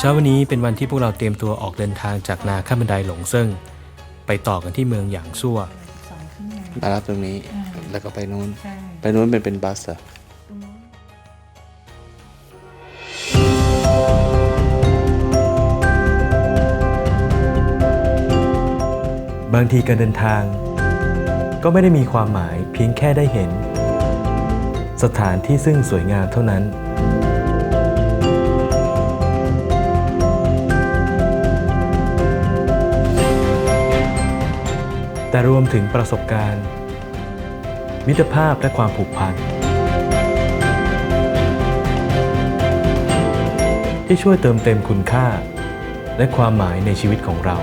เช้าวันนี้เป็นวันที่พวกเราเตรียมตัวออกเดินทางจากนาข้ามบันไดหลงเซิ่งไปต่อกันที่เมืองหยางซั่วมารับตรงนี้ แล้วก็ไปนู้น ใช่ไปนู้นเป็นเป็นบัสเหรอะบางทีการเดินทาง ก็ไม่ได้มีความหมายเพียงแค่ได้เห็น สถานที่ซึ่งสวยงามเท่านั้น แต่รวมถึงประสบการณ์ มิตรภาพและความผูกพันที่ช่วยเติมเต็มคุณค่า และความหมายในชีวิตของเรา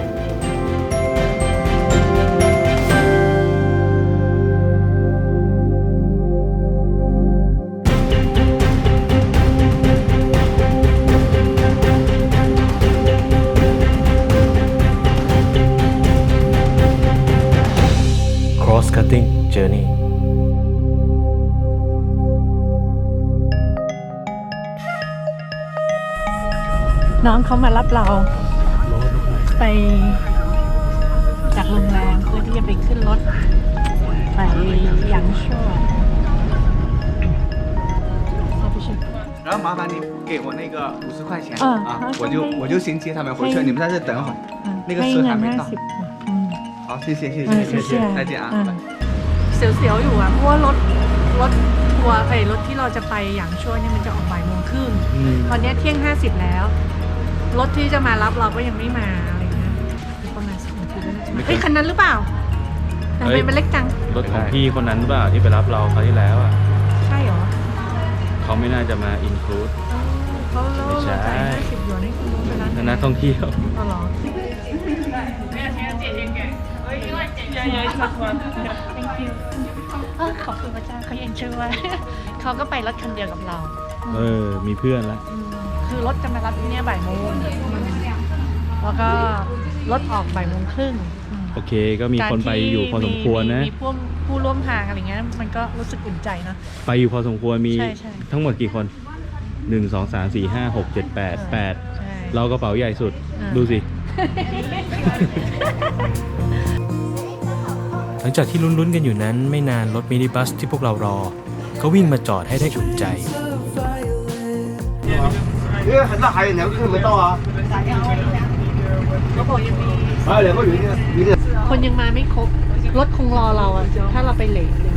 น้องเขามารับเรา ไปจากโรงแรมเพื่อที่จะไปขึ้นรถ ไปหยางชั่วเอาไปเช็ค 然后麻烦你给我那个五十块钱嗯啊好，我就可以我就先接他们回去，可以你们在这等会儿。 อ่ะ 那个 ให้ 车 เงิ 还 น 没 ห้า 到 สิบอืม 好，谢谢谢 อ่า 谢谢 เสีย 谢，再见啊。 อ่า 拜拜 เสียวๆอยู่อ่ะ เพราะว่ารถรถทัวร์ไอ้รถที่เราจะไปหยางชั่วเนี่ยมันจะออกบ่ายโมงครึ่ง ตอนเนี้ยเที่ยงห้าสิบแล้ว รถที่จะมารับเราก็ยังไม่มาอะไรเงี้ยอีกประมาณสิบนาทีก็น่าจะมาเฮ้ยคันนั้นหรือเปล่าแต่ทำไมมันเล็กจัง รถของพี่คนนั้นหรือเปล่าที่ไปรับเราคราวที่แล้วอะใช่เหรอเขาไม่น่าจะมาอินคลูด เขาเราไม่ใช่จ่ายห้าสิบหยวนให้คุณไปร้านนักท่องเที่ยว อ๋อเหรอ Thank you เออขอบคุณพระเจ้าเขายังช่วย เขาก็ไปรถคันเดียวกับเรา เออ มีเพื่อนแล้วอืม คือรถจะมารับที่เนี่ยบ่ายโมงแล้วก็รถออกบ่ายโมงครึ่งอืมโอเค ก็มีคนไปอยู่พอสมควรนะมีผู้ผู้ร่วมทางอะไรเงี้ยมันก็รู้สึกอุ่นใจนะไปอยู่พอสมควรมีใช่ใช่ทั้งหมดกี่คนหนึ่งสองสามสี่ห้าหกเจ็ดแปดแปดใช่เรากระเป๋าใหญ่สุดอ่าดูสิหลังจากที่ลุ้นๆกันอยู่นั้น ไม่นานรถมินิบัสที่พวกเรารอ ก็วิ่งมาจอดให้ได้อุ่นใจ นี่หันหน้าใครเนี่ยขึ้ไม่ต้งอะเขาบอกยังมีคนยังมาไม่ครบ รถคงรอเราอะถ้าเราไปเลทเล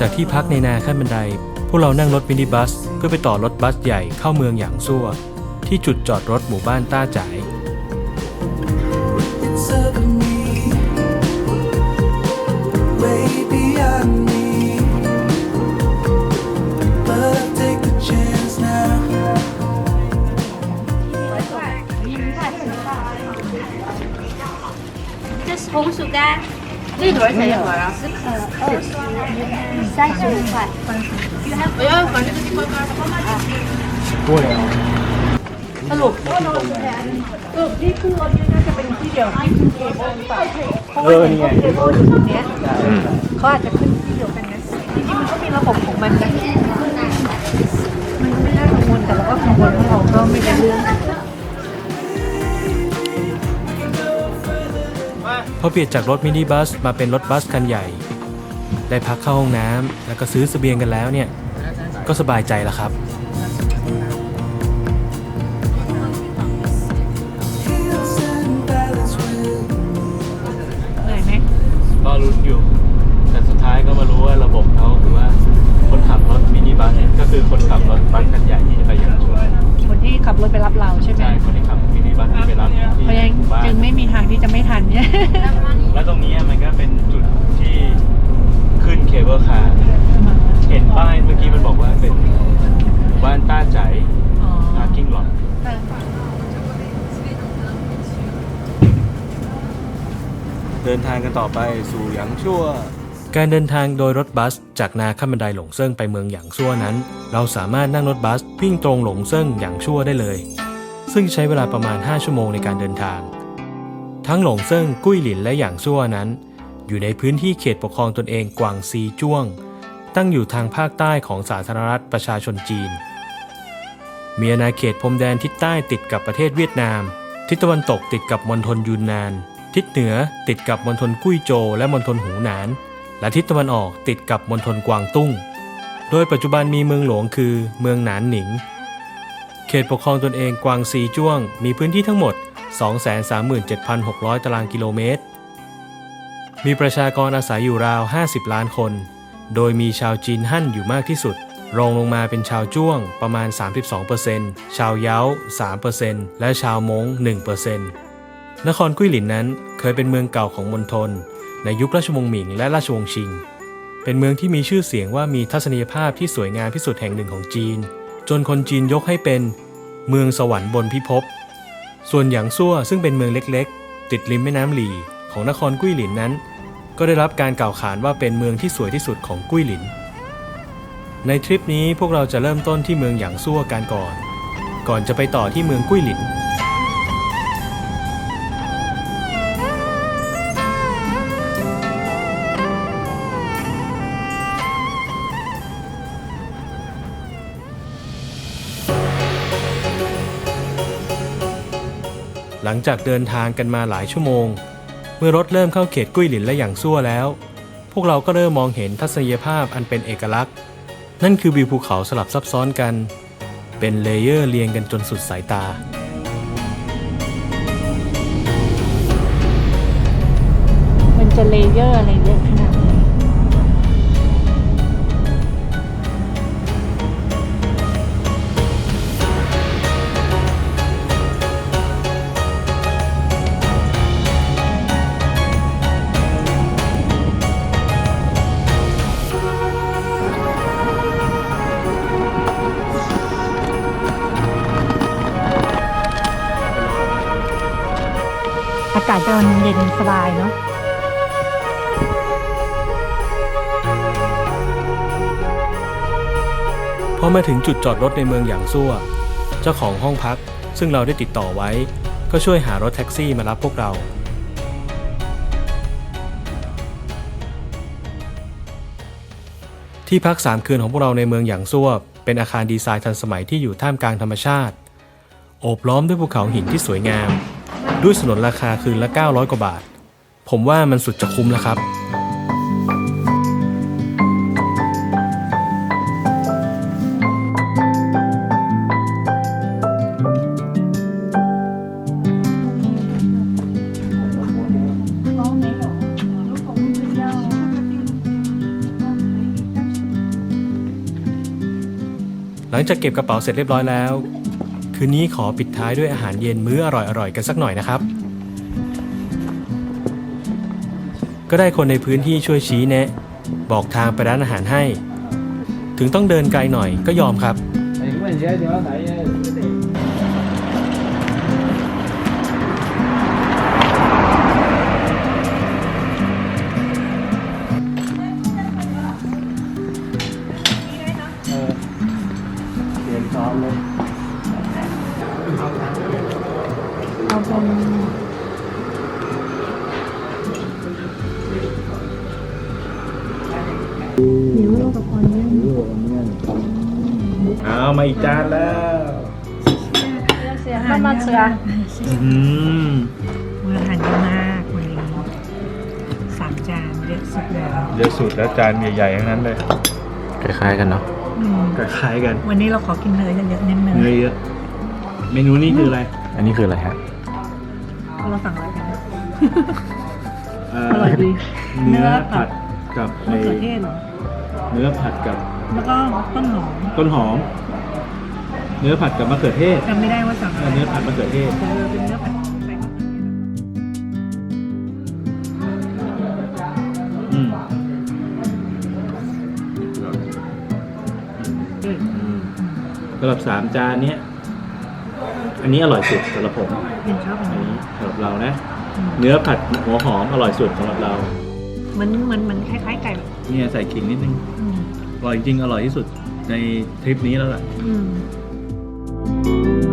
จากที่พักในนาขั้นบันได พวกเรานั่งรถมินิบัส เพื่อไปต่อรถบัสใหญ่เข้าเมืองอย่างซั่ว ที่จุดจอดรถหมู่บ้านต้าจ๋าย It's of me, way beyond me. But I'll take the chance now. 这是红薯干，这多少钱一盒啊？十克二十，三十五块。我要把这个地方干 สรุปสรุปที่ขึ้นรถนี่น่าจะเป็นที่เดียวที่ขึ้นเคเบิลหรือเปล่าเพราะว่าเห็นเขาเคเบิลอยู่ตรงเนี้ยเขาอาจจะขึ้นที่เดียวกันนะจริงๆมันก็มีระบบของมันนะมันก็ไม่น่ากังวลแต่เราก็กังวลเพราะเราก็ไม่ได้เรื่องพอเปลี่ยนจากรถมินิบัสมาเป็นรถบัสคันใหญ่ ได้พักเข้าห้องน้ำแล้วก็ซื้อสเสบียงกันแล้วเนี่ย ก็สบายใจแล้วครับ บบเขาคือว่าคนขับรถมินิบัสก็คือคนขับรถบัสคันใหญ่ที่จะไปยังชวนคนที่ขับรถไปรับเราใช่ไหมใช่คนที่ขับมินิบัสที่ไปรับที่เพราะฉะนั้นหมู่บ้านจึงไม่มีทางที่จะไม่ทันเนี่ยแล้วตรงนี้มันก็เป็นจุดที่ขึ้นเคเบิลคาร์เห็นป้ายเมื่อกี้มันบอกว่าเป็นหมู่บ้านต้าใจอ๋อพาร์กิ้งหลอดเเดินทางกันต่อไปสู่หยางชั่ว การเดินทางโดยรถบัส จากนาขั้นบันไดหลงเซิ่งไปเมืองหยางซั่วนั้น เราสามารถนั่งรถบัสวิ่งตรงหลงเซิ่งหยางชั่วได้เลย ซึ่งใช้เวลาประมาณ 5 ชั่วโมงในการเดินทาง ทั้งหลงเซิ่งกุ้ยหลินและหยางซั่วนั้น อยู่ในพื้นที่เขตปกครองตนเองกวางซีจ้วง ตั้งอยู่ทางภาคใต้ของสาธารณรัฐประชาชนจีน มีอาณาเขตพรมแดนทิศใต้ติดกับประเทศเวียดนาม ทิศตะวันตกติดกับมณฑลยูนนาน ทิศเหนือติดกับมณฑลกุ้ยโจวและมณฑลหูหนาน และทิศตะวันออกติดกับมณฑลกวางตุ้ง โดยปัจจุบันมีเมืองหลวงคือเมืองหนานหนิง เขตปกครองตนเองกวางซีจ้วง มีพื้นที่ทั้งหมด 237,600 ตารางกิโลเมตร มีประชากรอาศัยอยู่ราว 50 ล้านคน โดยมีชาวจีนฮั่นอยู่มากที่สุด รองลงมาเป็นชาวจ้วงประมาณ 32%ชาวเย้า 3%และชาวม้ง1%นครกุ้ยหลินนั้นเคยเป็นเมืองเก่าของมณฑล ในยุคราชวงศ์หมิงและราชวงศ์ชิง เป็นเมืองที่มีชื่อเสียงว่ามีทัศนียภาพที่สวยงามที่สุดแห่งหนึ่งของจีน จนคนจีนยกให้เป็นเมืองสวรรค์บนพิภพ ส่วนหยางซั่วซึ่งเป็นเมืองเล็กๆ ติดริมแม่น้ำหลีของนครกุ้ยหลินนั้น ก็ได้รับการกล่าวขานว่าเป็นเมืองที่สวยที่สุดของกุ้ยหลิน ในทริปนี้พวกเราจะเริ่มต้นที่เมืองหยางซั่วกันก่อน ก่อนจะไปต่อที่เมืองกุ้ยหลิน หลังจากเดินทางกันมาหลายชั่วโมง เมื่อรถเริ่มเข้าเขตกุ้ยหลินและหยางซั่วแล้ว พวกเราก็เริ่มมองเห็นทัศนียภาพอันเป็นเอกลักษณ์ นั่นคือวิวภูเขาสลับซับซ้อนกัน เป็นเลเยอร์เรียงกันจนสุดสายตา พอมาถึงจุดจอดรถในเมืองหยางซั่ว เจ้าของห้องพักซึ่งเราได้ติดต่อไว้ ก็ช่วยหารถแท็กซี่มารับพวกเรา ที่พัก3คืนของพวกเราในเมืองหยางซั่ว เป็นอาคารดีไซน์ทันสมัยที่อยู่ท่ามกลางธรรมชาติ โอบล้อมด้วยภูเขาหินที่สวยงาม ด้วยสนนราคาคืนละ 900 กว่าบาท ผมว่ามันสุดจะคุ้มแล้วครับ จากเก็บกระเป๋าเสร็จเรียบร้อยแล้ว คืนนี้ขอปิดท้ายด้วยอาหารเย็นมื้ออร่อยๆกันสักหน่อยนะครับ ก็ได้คนในพื้นที่ช่วยชี้แนะ บอกทางไปร้านอาหารให้ ถึงต้องเดินไกลหน่อยก็ยอมครับ อืมมืออาหารเยอะมากวันนี้สามจานเยอะสุดแล้วเยอะสุดแล้วจานใหญ่ๆทั้งนั้นเลยคล้ายๆกันเนาะอืมคล้ายๆกันวันนี้เราขอกินเนยเยอะๆนิดนึงเนื้อเยอะเมนูนี้คืออะไรอันนี้คืออะไรฮะเราสั่งอะไรกันเอ่อร่อยดี เนื้อผัดกับมะไอ้เขือเทศเหรอเนื้อผัดกับแล้วก็ต้นหอมต้นหอม เนื้อผัดกับมะเขือเทศจำไม่ได้ว่าสั่งอะไรเนื้อผัดมะเขือเทศ เออเป็นเนื้อผัดใส่มะเขือเทศอืมสำหรับสามจานเนี้ย อันนี้อร่อยสุดสำหรับผม เป็นชอบอันอันนี้นี้สำหรับเรานะอเนื้อผัดหัวหอมอร่อยสุดสำหรับเรา เหมือนเหมือนเหมือนคล้ายๆไก่เนี่ยใส่ขิงนิดนึง อืมอร่อยจริงๆอร่อยที่สุดในทริปนี้แล้วล่ะ อืม ยัง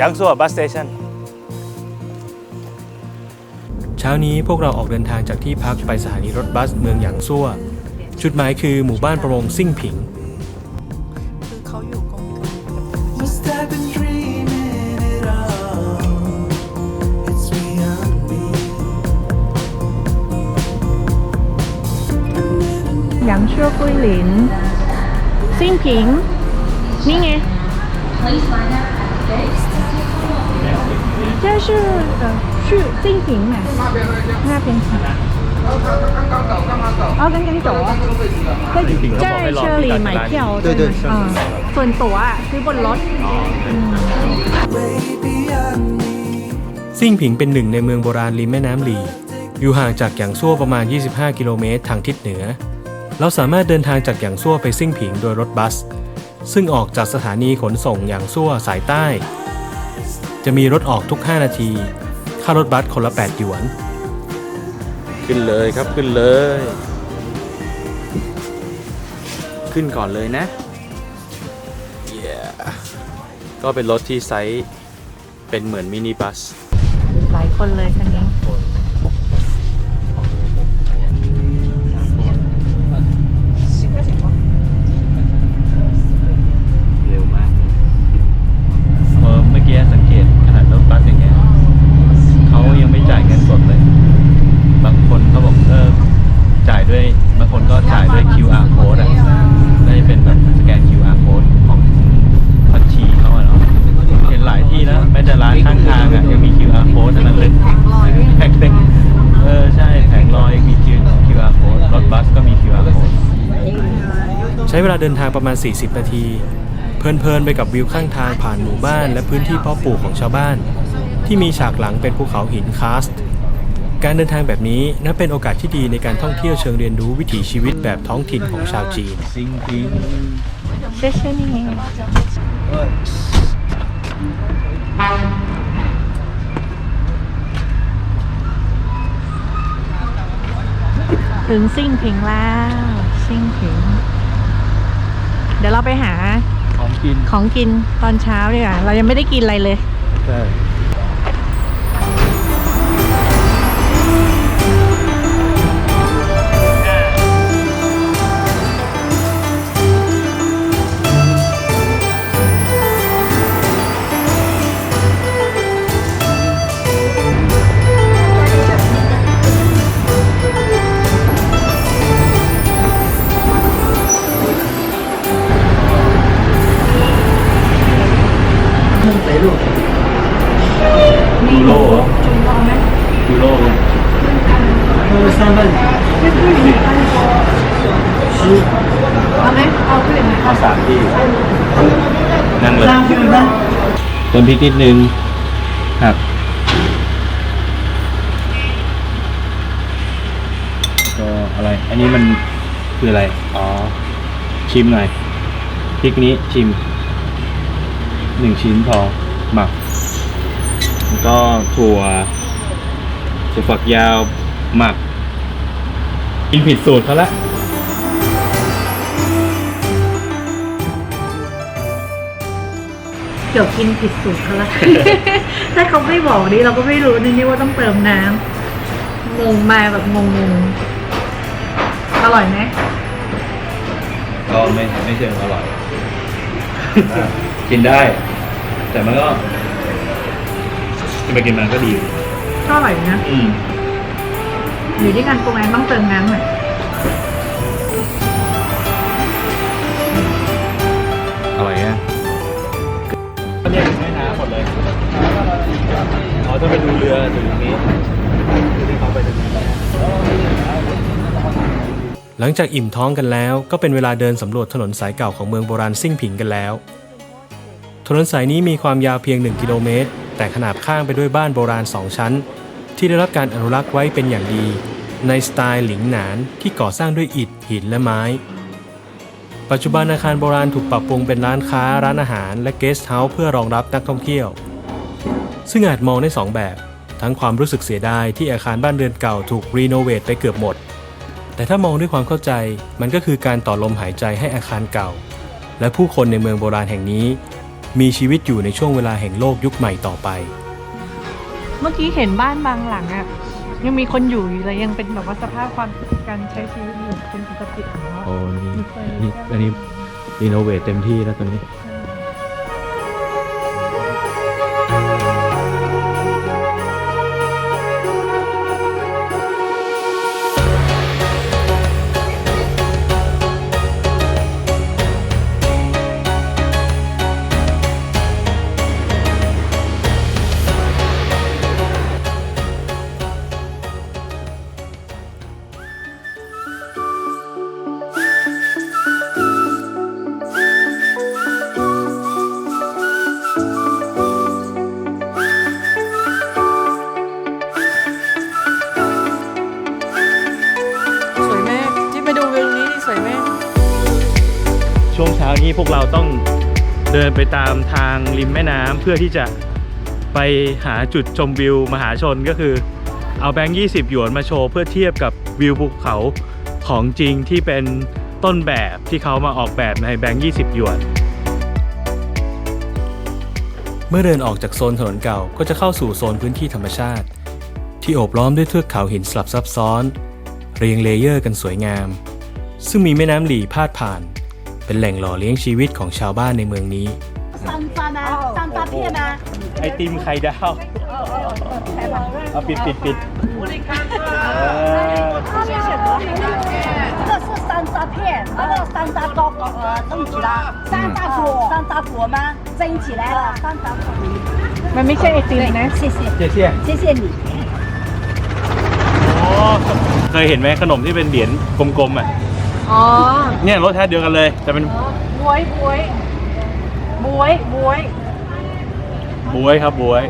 양수와 바스 스테이션 เช้านี้พวกเราออกเดินทางจากที่พักไปสถานีรถบัสเมืองหยางซั่ว จุดหมายคือหมู่บ้านประมงซิ่งผิงหยางชั่วกุ้ยหลินซิ่งผิง นี่ไง 是呃去新平嘛那边哦刚刚走啊在这里买票对对吗อ่าส่วนตั๋วอ่ะซื้อบนรถ Way beyond me. ซิ่งผิงเป็นหนึ่งในเมืองโบราณริมแม่น้ำหลี อยู่ห่างจากหยางซั่วประมาณ 25 กิโลเมตรทางทิศเหนือ เราสามารถเดินทางจากหยางซั่วไปซิ่งผิงโดยรถบัส ซึ่งออกจากสถานีขนส่งหยางซั่วสายใต้ จะมีรถออกทุก 5 นาที ค่ารถบัสคนละ 8 หยวน ขึ้นเลยครับขึ้นเลย ขึ้นก่อนเลยนะ Yeah ก็เป็นรถที่ไซส์เป็นเหมือนมินิบัส หลายคนเลยคัน เดินทางประมาณ 40 นาที เพลินๆไปกับวิวข้างทางผ่านหมู่บ้านและพื้นที่เพาะปลูกของชาวบ้าน ที่มีฉากหลังเป็นภูเขาหินคาสต์การเดินทางแบบนี้นับเป็นโอกาสที่ดีในการท่องเที่ยวเชิงเรียนรู้วิถีชีวิตแบบท้องถิ่นของชาวจีนเชื่อเชื่อนี่ไงถึงซิ่งผิงแล้วซิ่งผิง เดี๋ยวเราไปหาของกินของกินตอนเช้าดีกว่าเรายังไม่ได้กินอะไรเลย ใช่ นพริกนิดนึงหักก็อะไร อันนี้มันคืออะไร อ๋อ ชิมหน่อยพริกนี้ชิมหนึ่งชิ้นพอหมักแล้วก็ถั่วถั่วฝักยาวหมัก กินผิดสูตรเขาละ เดี๋ยวกินผิดสูตรเขาละ ถ้าเขาไม่บอกนี่เราก็ไม่รู้นี่ว่าต้องเติมน้ำงงมาแบบงงๆอร่อยไหมก็ไม่ไม่เชิงอร่อยกินได้ แต่มันก็กินไปกินมาก็ดี ก็อร่อยนะ อืมอยู่ที่การปรุงไงต้องเติมน้ำหน่อย เนี่ยเป็นแม่น้ำหมดเลยอ๋อถ้าไปดูเรือถึงตรงนี้ที่เขาไปถึงนี้หลังจากอิ่มท้องกันแล้วก็เป็นเวลาเดินสำรวจถนนสายเก่าของเมืองโบราณซิ่งผิงกันแล้ว ถนนสายนี้มีความยาวเพียง 1 กิโลเมตร แต่ขนาบข้างไปด้วยบ้านโบราณ2ชั้น ที่ได้รับการอนุรักษ์ไว้เป็นอย่างดี ในสไตล์หลิงหนานที่ก่อสร้างด้วยอิฐหินและไม้ ปัจจุบันอาคารโบราณถูกปรับปรุงเป็นร้านค้าร้านอาหารและเกสต์เฮาส์เพื่อรองรับนักท่องเที่ยว ซึ่งอาจมองได้สองแบบ ทั้งความรู้สึกเสียดายที่อาคารบ้านเรือนเก่าถูกรีโนเวทไปเกือบหมด แต่ถ้ามองด้วยความเข้าใจมันก็คือการต่อลมหายใจให้อาคารเก่า และผู้คนในเมืองโบราณแห่งนี้ มีชีวิตอยู่ในช่วงเวลาแห่งโลกยุคใหม่ต่อไป เมื่อกี้เห็นบ้านบางหลังอะ ยังมีคนอยู่อยู่เลยยังเป็นแบบว่าสภาพความการใช้ชีวิตอยู่เป็นปกติองเนาโอ้นี่นี่อันนี้รีโนเวทเต็มที่แล้วตอนนี้ ตามทางริมแม่น้ำเพื่อที่จะไปหาจุดชมวิวมหาชนก็คือ เอาแบงค์20 หยวนมาโชว์เพื่อเทียบกับวิวภูเขาของจริงที่เป็นต้นแบบที่เขามาออกแบบในแบงค์20 หยวน เมื่อเดินออกจากโซนถนนเก่าก็จะเข้าสู่โซนพื้นที่ธรรมชาติ ที่โอบล้อมด้วยเทือกเขาหินสลับซับซ้อน เรียงเลเยอร์กันสวยงาม ซึ่งมีแม่น้ำหลีพาดผ่าน เป็นแหล่งหล่อเลี้ยงชีวิตของชาวบ้านในเมืองนี้ 三发吗？三发片吗？ ไอติมไข่ดาว เอาปิดปิดปิด 这是山楂片，那个山楂糕呃蒸起来，山楂果，山楂果吗？蒸起来了，山楂果。 มันไม่ใช่ไอติมนะ 谢谢， เจ๊เชี่ย 谢谢你。 อ๋อเคยเห็นไหมขนมที่เป็นเหรียญกลมๆอ่ะ อ๋อ เนี่ยรสชาติเดียวกันเลย แต่เป็น บวยบวย บวยบวย บวยครับบวย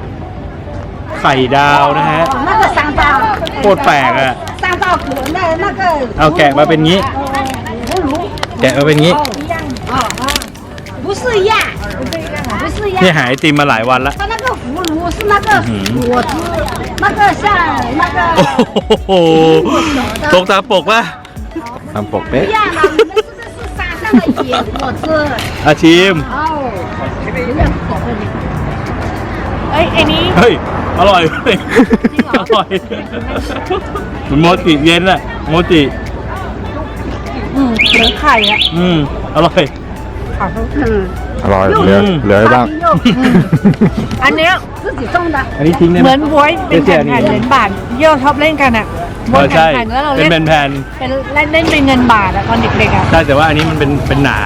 ไข่ดาวนะฮะ 那个山楂， โคตรแปลกอ่ะ 山楂果，那那个 เอาแกะมาเป็นงี้ 葫芦 แกะมาเป็นงี้ 一样啊啊，不是一样，不是一 เนี่ย 样。 หายไอติมมาหลายวันละ 它那个葫芦是那个果子，那个像那 โอ้ 个 โหตกตาปกป่ะ ทำปกเป๊ะ 一样啊，你们这个是 山上的野果子。 อาชิม 哦，有点口味。 เอ้ยไอ้นี้ เฮ้ย อร่อยเว้ยอร่อยเหมันโมจิเย็นอะโมจิ อืมเหมือนไข่อะ อืม อร่อย อร่อยเหลือเหลือไว้บ้าง อันเนี้ย 自己种的。 อันนี้ทิ้งได้ไห เห ม มือนบวยเป็นแผ่นๆเหรียญบาทที่เราชอบเล่นกันอะ บเอวยอใช่แผ่นๆแล้วเราเป็เล่นนแผ่นเป็นเล่นเล่นเป็นเงินบาทอะตอนเด็กๆอะๆใช่แต่ว่าอันนี้มันเป็นเป็นหนา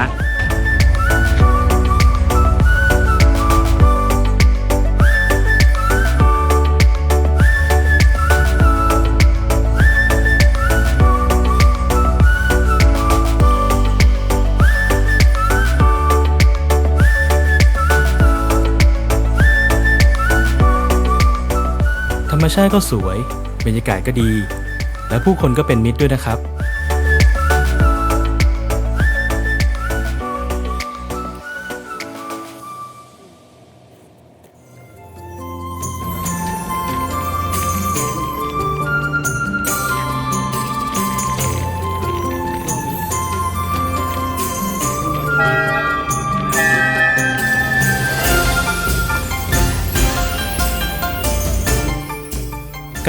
ธรรมชาติก็สวย บรรยากาศก็ดี และผู้คนก็เป็นมิตรด้วยนะครับ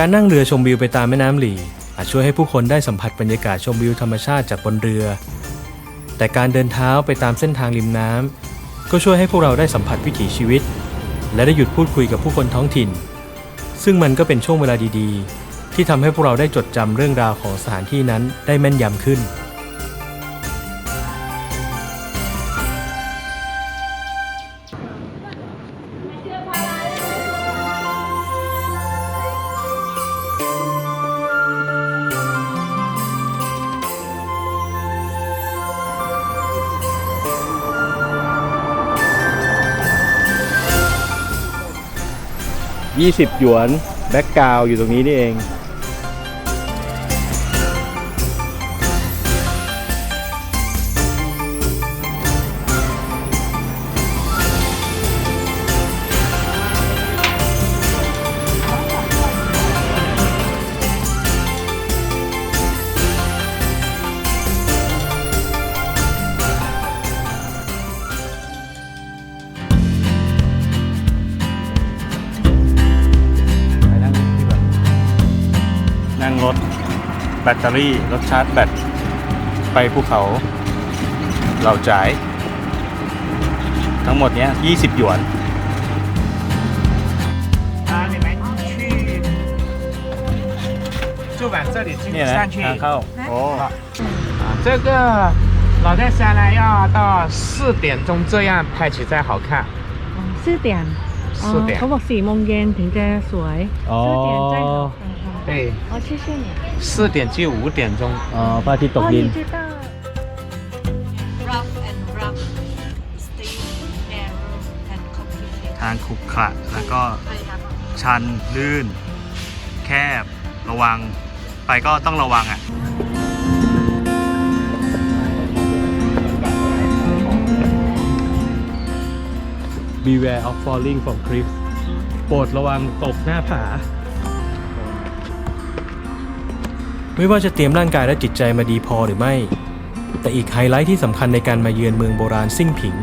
การนั่งเรือชมวิวไปตามแม่น้ำหลี ช่วยให้ผู้คนได้สัมผัสบรรยากาศชมวิวธรรมชาติจากบนเรือ แต่การเดินเท้าไปตามเส้นทางริมน้ำก็ช่วยให้พวกเราได้สัมผัสวิถีชีวิต และได้หยุดพูดคุยกับผู้คนท้องถิ่น ซึ่งมันก็เป็นช่วงเวลาดีๆ ที่ทำให้พวกเราได้จดจำเรื่องราวของสถานที่นั้นได้แม่นยำขึ้น 20 หยวน แบ็กกราวอยู่ตรงนี้นี่เอง แบตเตอรี่ รถชาร์จแบตไปภูเขาเหล่าจ่าย ทั้งหมดเนี้ย20 หยวน 啊，你们去就往这里进 เนี่ยนะ 上去。 ทางเข้า โอ้ 啊，这个老在山呢要到四点钟这样拍起才好看。 ชื่อเตียน 四点 เขาบอกสี่โมงเย็นถึงจะสวย อ๋อ ชื่อเตียนใจ好 对，哦谢谢你四点至五点钟。 อ๋อพระอาทิตย์ตก 哦 ดิน 你知道 rough and rough steep narrow and complicated ทางขรุขระแล้วก็ ใช่ครับ ชัน ลื่น แคบ ระวัง ไปก็ต้องระวังอ่ะ Beware of falling from cliff โปรดระวังตกหน้าผา ไม่ว่าจะเตรียมร่างกายและจิตใจมาดีพอหรือไม่ แต่อีกไฮไลท์ที่สำคัญในการมาเยือนเมืองโบราณซิ่งผิง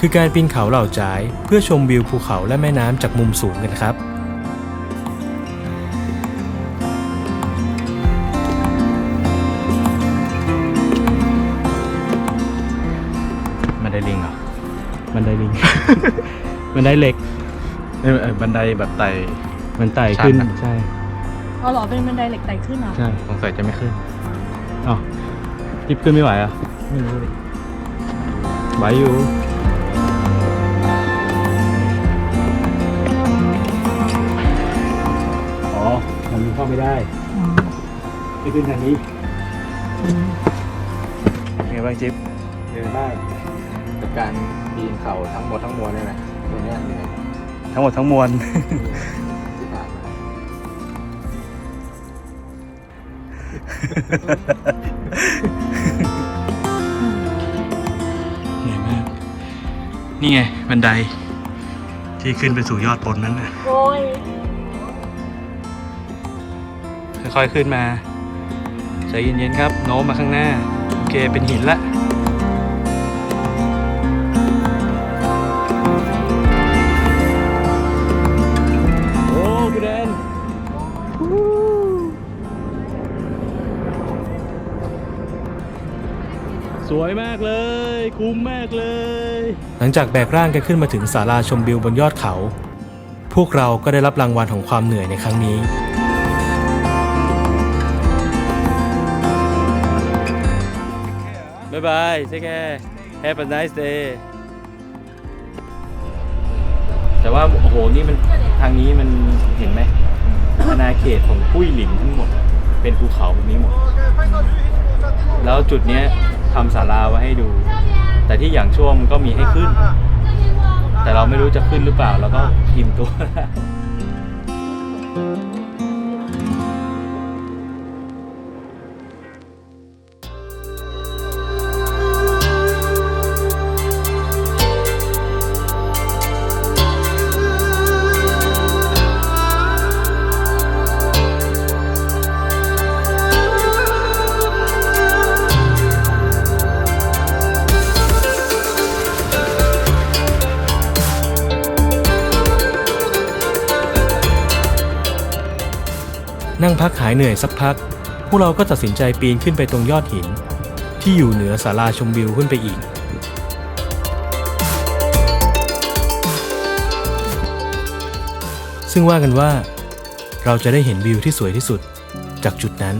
คือการปีนเขาเหล่าจ่าย เพื่อชมวิวภูเขาและแม่น้ำจากมุมสูงกันครับบันไดลิงเหรอบันไดลิง บันไดเหล็ก เออเออบันไดแบบไต่มันไต่ขึ้นชันอะใช่ อ๋อเหรอเป็นบันไดเหล็กไต่ขึ้นเหรอใช่สงสัยจะไม่ขึ้นอ๋อยิบขึ้นไม่ไหวอะไม่รู้ดิไหวอยู่อ๋อทางนี้เข้าไม่ได้ไปขึ้นทางนี้ไงบ้างจิ๊บเดินได้กับการปีนเขาทั้งหมดทั้งมวลนี่แหละตัวเนี้ยเหนื่อยทั้งหมดทั้งมวล เหนื่อยมาก นี่ไงบันได ที่ขึ้นไปสู่ยอดบนนั้นน่ะโอ้ยค่อยๆขึ้นมาใจเย็นๆครับ โน้มมาข้างหน้า โอเคเป็นหินละ วยมากเลย คุ้มมากเลย หลังจากแบกร่างกันขึ้นมาถึงศาลาชมวิวบนยอดเขา พวกเราก็ได้รับรางวัลของความเหนื่อยในครั้งนี้ บ๊ายบาย take care have a nice day แต่ว่า โอ้โห นี่มันทางนี้มันเห็นไหมอาณาเขตของกุ้ยหลินทั้งหมด เป็นภูเขาแบบนี้หมด แล้วจุดเนี้ย ทำศาลาไว้ให้ดู แต่ที่อย่างช่วงมันก็มีให้ขึ้น แต่เราไม่รู้จะขึ้นหรือเปล่าเราก็พิมพ์ตัว เหนื่อยสักพัก พวกเราก็ตัดสินใจปีนขึ้นไปตรงยอดหิน ที่อยู่เหนือศาลาชมวิวขึ้นไปอีก ซึ่งว่ากันว่า เราจะได้เห็นวิวที่สวยที่สุดจากจุดนั้น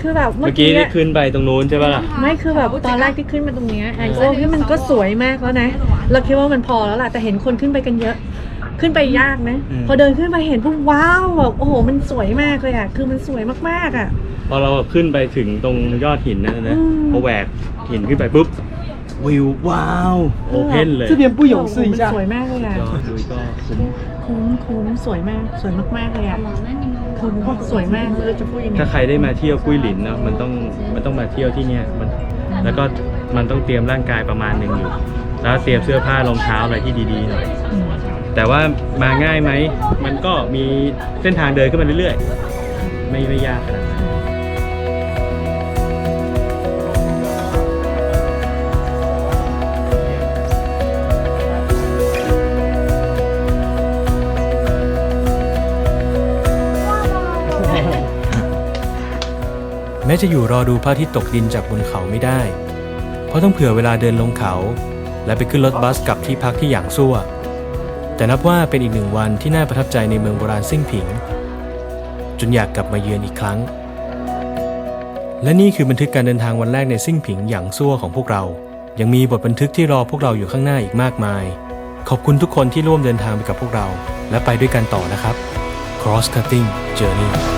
คือแบบเมื่ เมื่ อ อกี้ กี้ ที่ขึ้นไปตรงนู้นใช่ปะล่ะ ไม่คือแบบตอนแรกที่ขึ้นมาตรงเนี้ยไอโอ้ที่มันก็สวยมากแล้วนะ เราคิดว่ามันพอแล้วล่ะแต่เห็นคนขึ้นไปกันเยอะ ขึ้นไปยากนะ อืม พอเดินขึ้นไปเห็นปุ๊บว้าวแบบโอ้โหมันสวยมากเลยอ่ะคือมันสวยมากๆอ่ะ พอเราขึ้นไปถึงตรงยอดหินนั่นนะ อืม พอแหวกหินขึ้นไปปุ๊บ วิวว้าว โอเพนเลย 这边不 โอ้ 勇 โห 士 มั 一 น 下 สวยมากเลยอ่ะ ยอดดูก็คุ้ม คุ้มคุ้มสวยมากสวยมากๆเลยอ่ะ คุ้มสวยมากไม่รู้จะพูดยังไงถ้าใครได้มาเที่ยวกุ้ยหลินเนาะมันต้องมันต้องมาเที่ยวที่เนี่ยมันแล้วก็มันต้องเตรียมร่างกายประมาณหนึ่งอยู่ แล้วเตรียมเสื้อผ้ารองเท้าอะไรที่ดีๆหน่อยแต่ว่ามาง่ายไหมมันก็มีเส้นทางเดินขึ้นมาเรื่อยๆ ไม่ไม่ยากขนาดนั้น แม้จะอยู่รอดูพระอาทิตย์ตกดินจากบนเขาไม่ได้ เพราะต้องเผื่อเวลาเดินลงเขา และไปขึ้นรถบัสกลับที่พักที่หยางซั่ว แต่นับว่าเป็นอีกหนึ่งวันที่น่าประทับใจในเมืองโบราณซิ่งผิง จนอยากกลับมาเยือนอีกครั้ง และนี่คือบันทึกการเดินทางวันแรกในซิ่งผิงหยางซั่วของพวกเรา ยังมีบทบันทึกที่รอพวกเราอยู่ข้างหน้าอีกมากมาย ขอบคุณทุกคนที่ร่วมเดินทางไปกับพวกเรา และไปด้วยกันต่อนะครับ Cross Cutting Journey